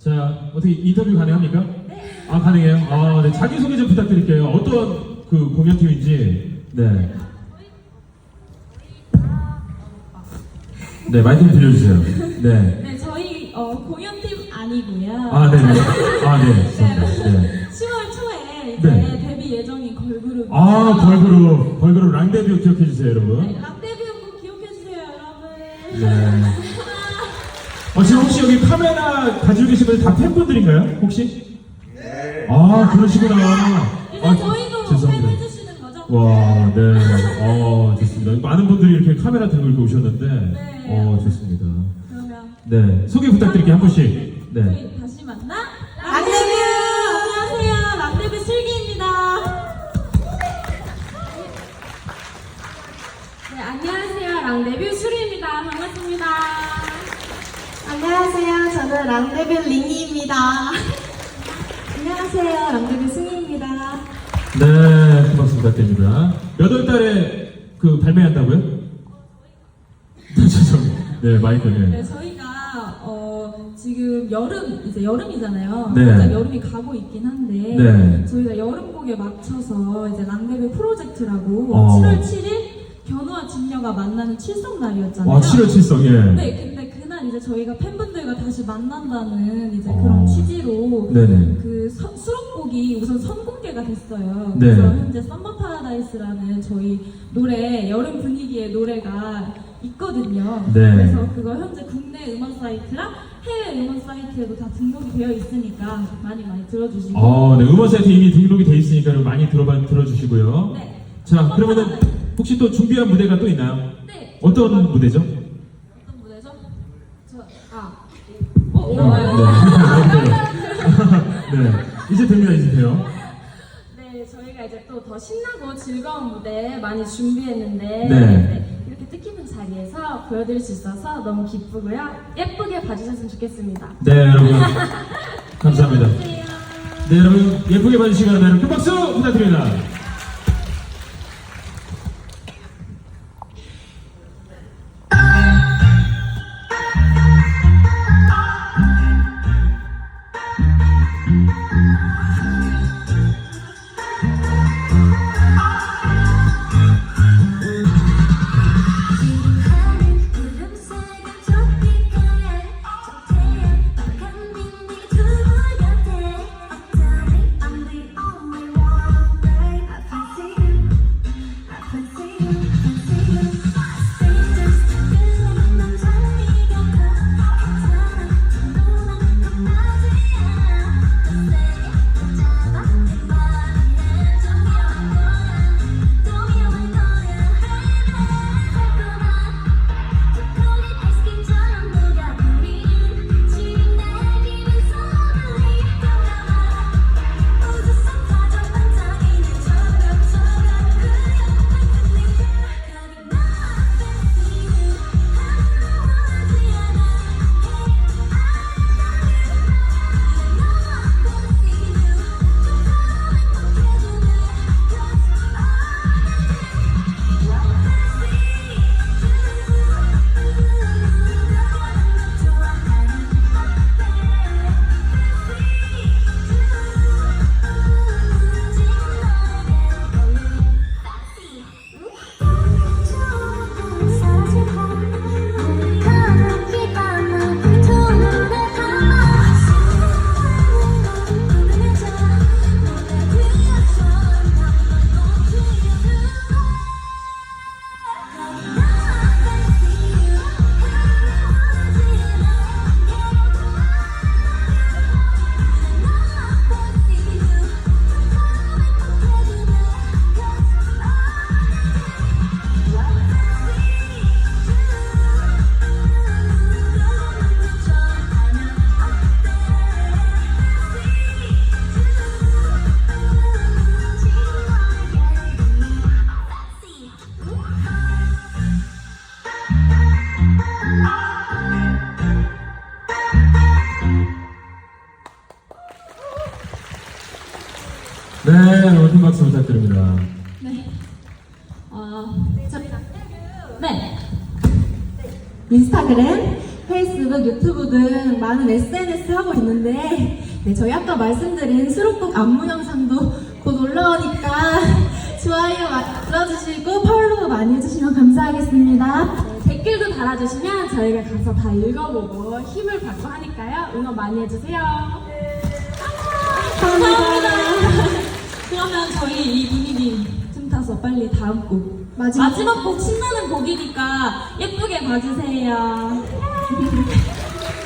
자, 어떻게 인터뷰 가능합니까? 네. 아, 가능해요? 아, 네. 자기소개 좀 부탁드릴게요. 어떤 그 공연팀인지. 네. 네, 마이크 좀 들려주세요. 네. 네, 저희 어, 공연팀 아니고요. 아, 네. 네. 아, 네. 네. 10월 초에 이제 네. 데뷔 예정인 걸그룹. 아, 걸그룹. 걸그룹 랑데뷔 기억해주세요, 여러분. 네, 랑데뷔 꼭 기억해 주세요, 여러분. 네. 어, 지금 혹시 여기 카메라 가지고 계신 분들 다 팬분들인가요? 혹시? 네. 아, 그러시구나. 이제 아, 저희도 죄송합니다. 팬해주시는 거죠? 와, 네. 어, 좋습니다. 많은 분들이 이렇게 카메라 들고 이렇게 오셨는데, 네. 어, 좋습니다. 그러면 네. 소개 부탁드릴게요, 한 분씩. 네. 저희 다시 만나. 랑데뷔! 안녕하세요, 랑데뷔 슬기입니다. 네, 안녕하세요. 랑데뷔 수리입니다. 반갑습니다. 안녕하세요. 저는 랑데빌 링이입니다. 안녕하세요. 랑데빌 승희입니다. 네, 부탁드립니다. 몇월 달에 그 발매한다고요? 네. 네, 마이크, 네, 네. 저희가 어, 지금 여름 이제 여름이잖아요. 네. 진짜 여름이 가고 있긴 한데 네. 저희가 여름곡에 맞춰서 이제 랑데뷔 프로젝트라고 어. 7월 7일 견우와 진녀가 만나는 칠성 날이었잖아요. 와, 7월 7성, 예. 네, 근데 이제 저희가 팬분들과 다시 만난다는 이제 어. 그런 취지로 네네. 그 서- 수록곡이 우선 선공개가 됐어요. 네. 그래서 현재 썸머 파라다이스라는 저희 노래 여름 분위기의 노래가 있거든요. 네. 그래서 그거 현재 국내 음원 사이트랑 해외 음원 사이트에도 다 등록이 되어 있으니까 많이 많이 들어주시고. 어, 네. 음원 사이트 이미 등록이 돼 있으니까 많이 들어봐, 들어주시고요. 네. 자, 그러면은 혹시 또 준비한 무대가 또 있나요? 네. 어떤 무대죠? 네. 네. 이제 이제 돼요. 네, 저희가 이제 또 더 신나고 즐거운 무대 많이 준비했는데 네. 네, 이렇게 뜻깊은 자리에서 보여드릴 수 있어서 너무 기쁘고요. 예쁘게 봐주셨으면 좋겠습니다. 네, 여러분. 감사합니다. 네, 여러분. 예쁘게 봐주시기 바랍니다. 큰 박수 부탁드립니다. 네, 여러분 큰 박수 부탁드립니다. 네. 어, 저, 네. 인스타그램, 페이스북, 유튜브 등 많은 SNS 하고 있는데 네, 저희 아까 말씀드린 수록곡 안무 영상도 곧 올라오니까 좋아요 마- 눌러주시고 팔로우 많이 해주시면 감사하겠습니다. 네, 댓글도 달아주시면 저희가 가서 다 읽어보고 힘을 받고 하니까요. 응원 많이 해주세요. 감사합니다. 그러면 저희 이 분위기 틈타서 빨리 다음 곡. 마지막 마지막 곡 신나는 곡이니까 예쁘게 봐주세요.